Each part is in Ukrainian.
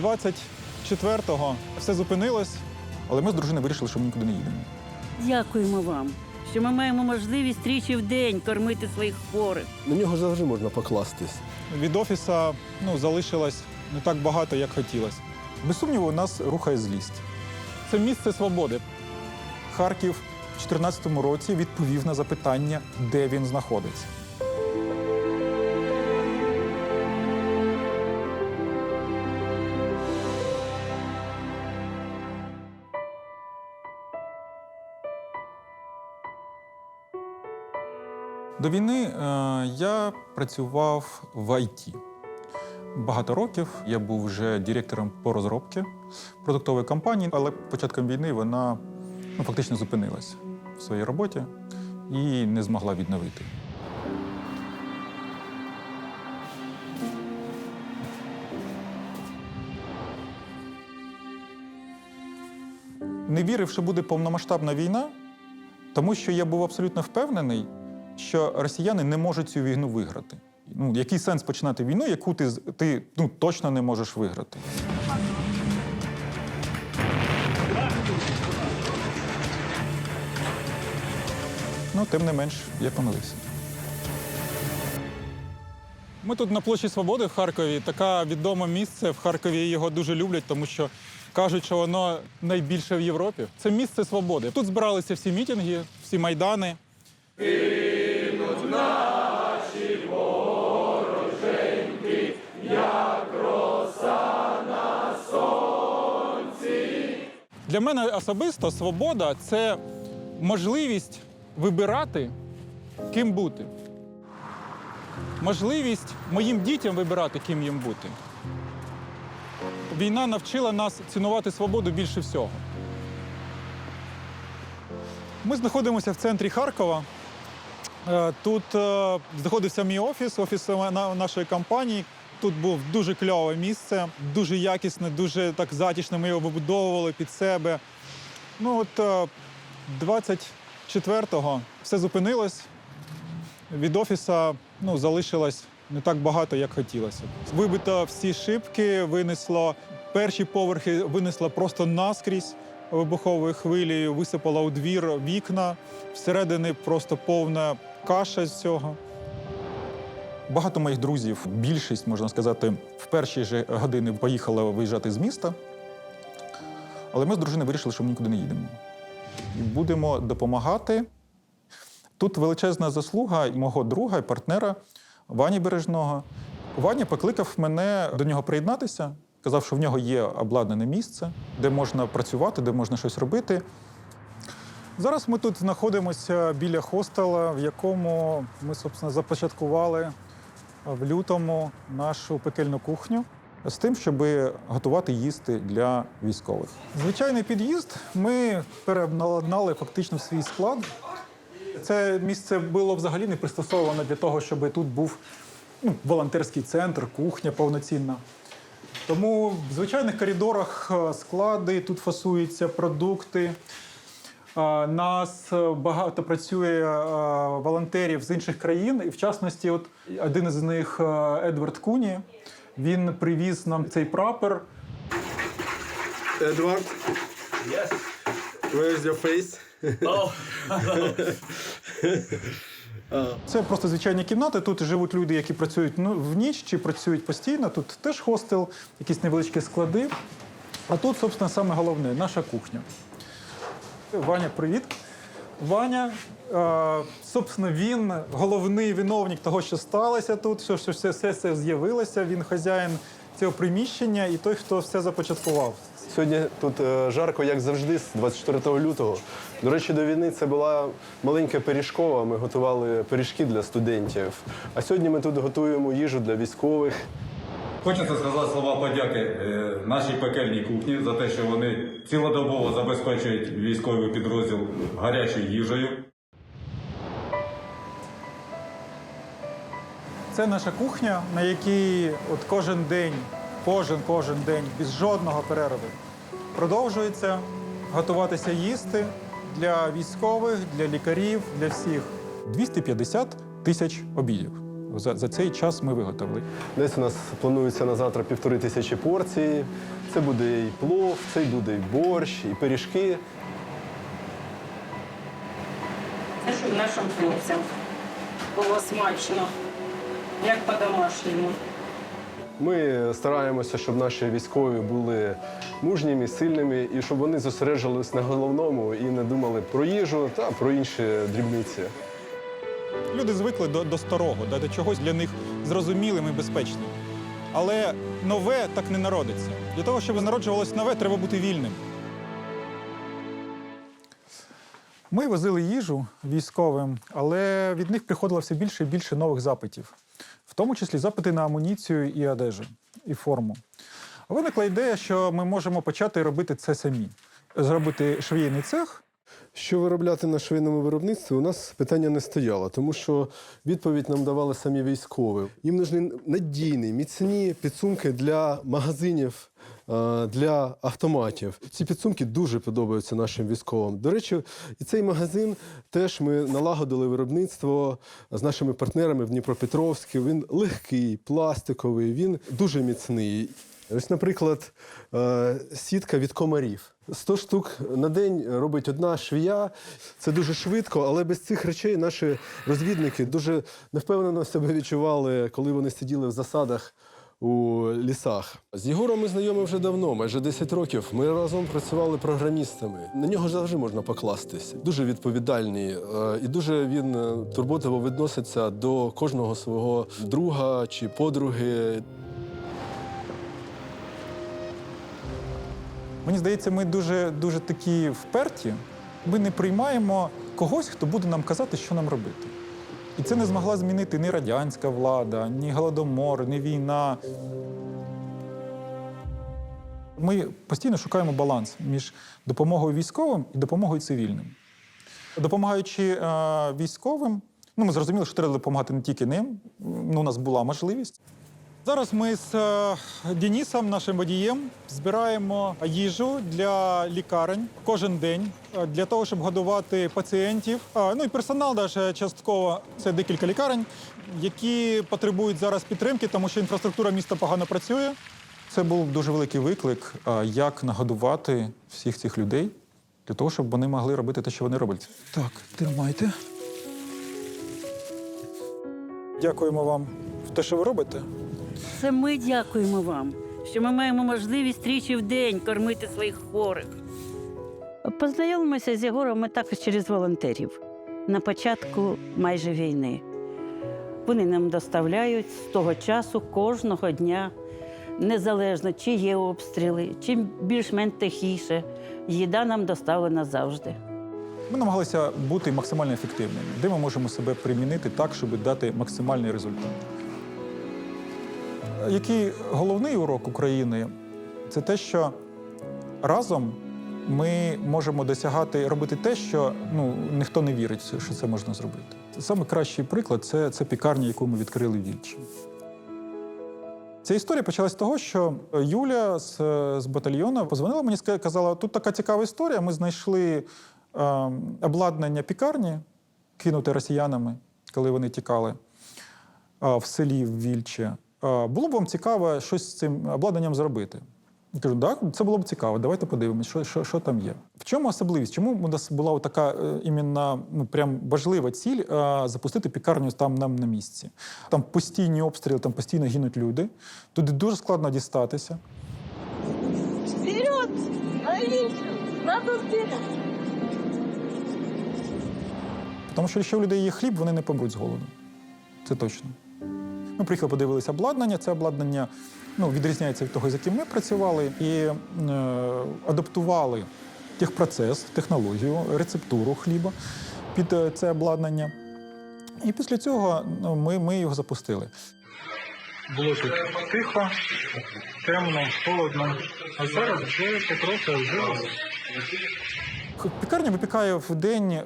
24-го все зупинилось, але ми з дружиною вирішили, що ми нікуди не їдемо. Дякуємо вам, що ми маємо можливість тричі в день кормити своїх хворих. На нього завжди можна покластись. Від офіса ну, залишилось не так багато, як хотілося. Без сумніву, нас рухає злість. Це місце свободи. Харків у 2014 році відповів на запитання, де він знаходиться. До війни е, я працював в ІТ. Багато років я був вже директором по розробці продуктової компанії, але початком війни вона ну, фактично зупинилась в своїй роботі і не змогла відновити. Не вірив, що буде повномасштабна війна, тому що я був абсолютно впевнений, що росіяни не можуть цю війну виграти. Ну, який сенс починати війну, яку ти, ти ну, точно не можеш виграти? Ну, тим не менш, я помилився. Ми тут на площі Свободи в Харкові. Таке відоме місце. В Харкові його дуже люблять, тому що кажуть, що воно найбільше в Європі. Це місце свободи. Тут збиралися всі мітинги, всі майдани. Для мене особисто свобода це можливість вибирати, ким бути. Можливість моїм дітям вибирати, ким їм бути. Війна навчила нас цінувати свободу більше всього. Ми знаходимося в центрі Харкова. Е, Тут е, знаходився мій офіс, офіс на- нашої компанії. Тут був дуже кльове місце, дуже якісне, дуже так затішне. Ми його вибудовували під себе. Ну от е, 24-го все зупинилось. Від офіса ну, залишилось не так багато, як хотілося. Вибито всі шибки, винесло перші поверхи, винесло просто наскрізь вибуховою хвилею, висипало у двір вікна. Всередині просто повна каша з цього. Багато моїх друзів, більшість, можна сказати, в перші ж години поїхали виїжджати з міста. Але ми з дружиною вирішили, що ми нікуди не їдемо. І будемо допомагати. Тут величезна заслуга мого друга і партнера Вані Бережного. Ваня покликав мене до нього приєднатися, казав, що в нього є обладнане місце, де можна працювати, де можна щось робити. Зараз ми тут знаходимося біля хостела, в якому ми, собственно, започаткували в лютому нашу пекельну кухню з тим, щоб готувати їсти для військових. Звичайний під'їзд ми переобладнали фактично в свій склад. Це місце було взагалі не пристосовано для того, щоб тут був ну, волонтерський центр, кухня повноцінна. Тому в звичайних коридорах е, склади, тут фасуються продукти. Е, Нас е, багато працює волонтерів з інших країн, і в частності, от один із них Едвард Куні. Він привіз нам цей прапор. Едвард? Yes. Where's your face? Це просто звичайні кімнати. Тут живуть люди, які працюють ну, в ніч чи працюють постійно. Тут теж хостел, якісь невеличкі склади. А тут, собственно, саме головне наша кухня. Ваня, привіт. Ваня, е, собственно, він головний виновник того, що сталося тут, що, що все, все це з'явилося. Він хазяїн цього приміщення і той, хто все започаткував. Сьогодні тут е, жарко, як завжди, з 24 лютого. До речі, до війни це була маленька пиріжкова. Ми готували пиріжки для студентів. А сьогодні ми тут готуємо їжу для військових. Хочеться сказати слова подяки е, нашій пекельній кухні за те, що вони цілодобово забезпечують військовий підрозділ гарячою їжею. Це наша кухня, на якій от кожен день, кожен кожен день без жодного перерву продовжується готуватися їсти для військових, для лікарів, для всіх. 250 тисяч обідів За, за цей час ми виготовили. Десь у нас планується на завтра півтори тисячі порцій. Це буде і плов, це буде і борщ, і пиріжки. Це щоб нашим хлопцям було смачно, як по-домашньому. Ми стараємося, щоб наші військові були мужніми, сильними і щоб вони зосереджувалися на головному і не думали про їжу та про інші дрібниці. Люди звикли до, до старого, до чогось для них зрозумілим і безпечним. Але нове так не народиться. Для того, щоб народжувалось нове, треба бути вільним. Ми возили їжу військовим, але від них приходило все більше і більше нових запитів, в тому числі запити на амуніцію і одежу, і форму. Виникла ідея, що ми можемо почати робити це самі. Зробити швійний цех Що виробляти на швейному виробництві, у нас питання не стояло, тому що відповідь нам давали самі військові. Їм нужні надійні, міцні підсумки для магазинів, е, для автоматів. Ці підсумки дуже подобаються нашим військовим. До речі, і цей магазин теж ми налагодили виробництво з нашими партнерами в Дніпропетровську. Він легкий, пластиковий, він дуже міцний. Ось, наприклад, е, сітка від комарів. 100 штук на день робить одна швія. Це дуже швидко, але без цих речей наші розвідники дуже невпевнено себе відчували, коли вони сиділи в засадах у лісах. З Єгором ми знайомі вже давно, майже 10 років. Ми разом працювали програмістами. На нього завжди можна покластись. Дуже відповідальний е, і дуже він е, турботливо відноситься до кожного свого друга чи подруги. Мені здається, ми дуже, дуже такі вперті. Ми не приймаємо когось, хто буде нам казати, що нам робити. І це не змогла змінити ні радянська влада, ні голодомор, ні війна. Ми постійно шукаємо баланс між допомогою військовим і допомогою цивільним. Допомагаючи е, військовим, ну ми зрозуміли, що треба допомагати не тільки ним. Ну, у нас була можливість. Зараз ми з е, Денисом, нашим водієм, збираємо їжу для лікарень кожен день е, для того, щоб годувати пацієнтів. Ну і персонал, навіть частково це декілька лікарень, які потребують зараз підтримки, тому що інфраструктура міста погано працює. Це був дуже великий виклик, як нагодувати всіх цих людей для того, щоб вони могли робити те, що вони роблять. Так, тримайте. Дякуємо вам за те, що ви робите. Це ми дякуємо вам, що ми маємо можливість тричі в день кормити своїх хворих. Познайомилися з Єгором ми також через волонтерів на початку майже війни. Вони нам доставляють з того часу кожного дня, незалежно, чи є обстріли, чи більш-менш тихіше. Їда нам доставлена завжди. Ми намагалися бути максимально ефективними, де ми можемо себе примінити так, щоб дати максимальний результат. Який головний урок України це те, що разом ми можемо досягати робити те, що ну, ніхто не вірить, що це можна зробити. Саме кращий приклад це, це пікарня, яку ми відкрили в Вільчі. Ця історія почалась з того, що Юля з, з батальйону позвонила мені і казала: тут така цікава історія. Ми знайшли е, обладнання пікарні, кинуте росіянами, коли вони тікали е, в селі в Вільче. Було б вам цікаво щось з цим обладнанням зробити. Я кажу, так, це було б цікаво. Давайте подивимось, що, що, що там є. В чому особливість? Чому у нас була така е, іменно ну прям важлива ціль е, запустити пікарню там нам на місці? Там постійні обстріли, там постійно гинуть люди. Туди дуже складно дістатися. Вперед! Надо вперед! Тому що якщо у людей є хліб, вони не помруть з голоду. Це точно. Ми приїхали, подивилися обладнання. Це обладнання ну, відрізняється від того, з яким ми працювали, і е, адаптували техпроцес, технологію, рецептуру хліба під е, це обладнання. І після цього ну, ми, ми його запустили. Було тут тихо, темно, холодно. А зараз вже потрохи оживало. Пікарня випікає в день е,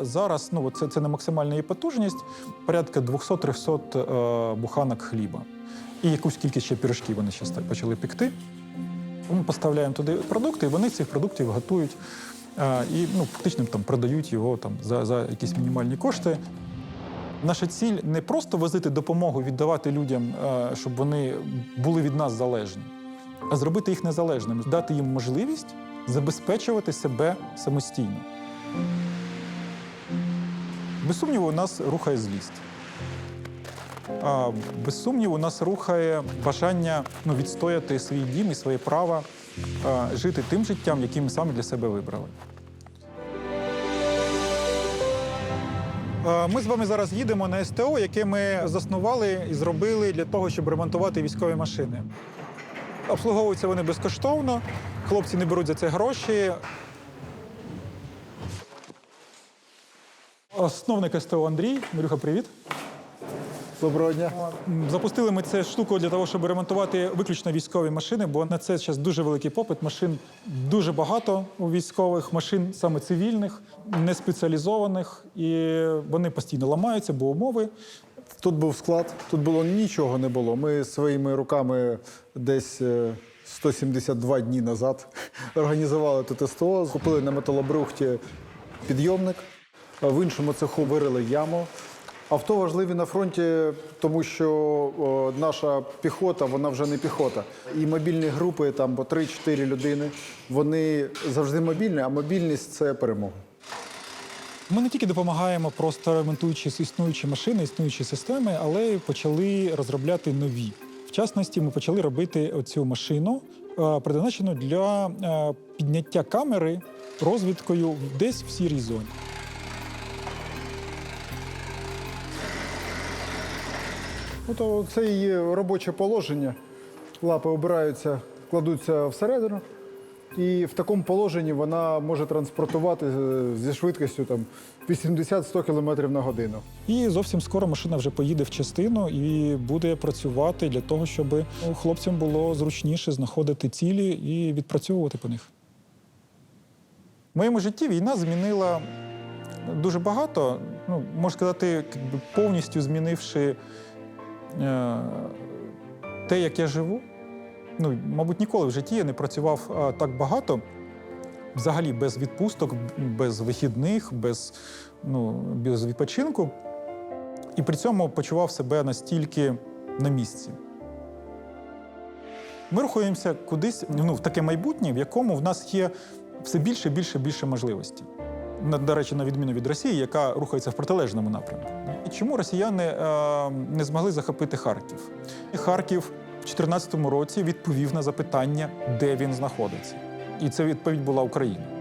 зараз, ну це, це не максимальна її потужність, порядка 200-300 е, буханок хліба. І якусь кількість ще пірожків вони ще почали пекти. Ми поставляємо туди продукти, і вони цих продуктів готують е, і ну, фактично там продають його там, за, за якісь мінімальні кошти. Наша ціль не просто возити допомогу, віддавати людям, щоб вони були від нас залежні, а зробити їх незалежними, дати їм можливість забезпечувати себе самостійно. Без сумніву, нас рухає злість. Без сумніву, нас рухає бажання ну, відстояти свій дім і своє право жити тим життям, яким ми самі для себе вибрали. Ми з вами зараз їдемо на СТО, яке ми заснували і зробили для того, щоб ремонтувати військові машини. Обслуговуються вони безкоштовно, хлопці не беруть за це гроші. Основник СТО Андрій. Андрюха, привіт. Доброго дня. Запустили ми цю штуку для того, щоб ремонтувати виключно військові машини, бо на це зараз дуже великий попит. Машин дуже багато у військових, машин саме цивільних, не спеціалізованих, і вони постійно ламаються, бо умови. Тут був склад, тут було нічого не було. Ми своїми руками десь е, 172 дні назад організували тут СТО, купили на металобрухті підйомник, в іншому цеху вирили яму. Авто важливі на фронті, тому що о, наша піхота, вона вже не піхота. І мобільні групи, там по 3-4 людини, вони завжди мобільні, а мобільність це перемога. Ми не тільки допомагаємо, просто ремонтуючи існуючі машини, існуючі системи, але й почали розробляти нові. Частності, ми почали робити оцю машину, е, предназначену для е, підняття камери розвідкою десь в сірій зоні. Ну, то це її робоче положення. Лапи обираються, кладуться всередину. І в такому положенні вона може транспортувати е, зі швидкістю там, 80-100 км на годину. І зовсім скоро машина вже поїде в частину і буде працювати для того, щоб хлопцям було зручніше знаходити цілі і відпрацьовувати по них. В моєму житті війна змінила дуже багато, ну, можна сказати, повністю змінивши е, те, як я живу. Ну, мабуть, ніколи в житті я не працював е, так багато, взагалі без відпусток, без вихідних, без, ну, без відпочинку. І при цьому почував себе настільки на місці. Ми рухаємося кудись ну, в таке майбутнє, в якому в нас є все більше, більше, більше можливостей. До речі, на відміну від Росії, яка рухається в протилежному напрямку. І чому росіяни е, не змогли захопити Харків? Харків 2014 році відповів на запитання, де він знаходиться. І це відповідь була Україна.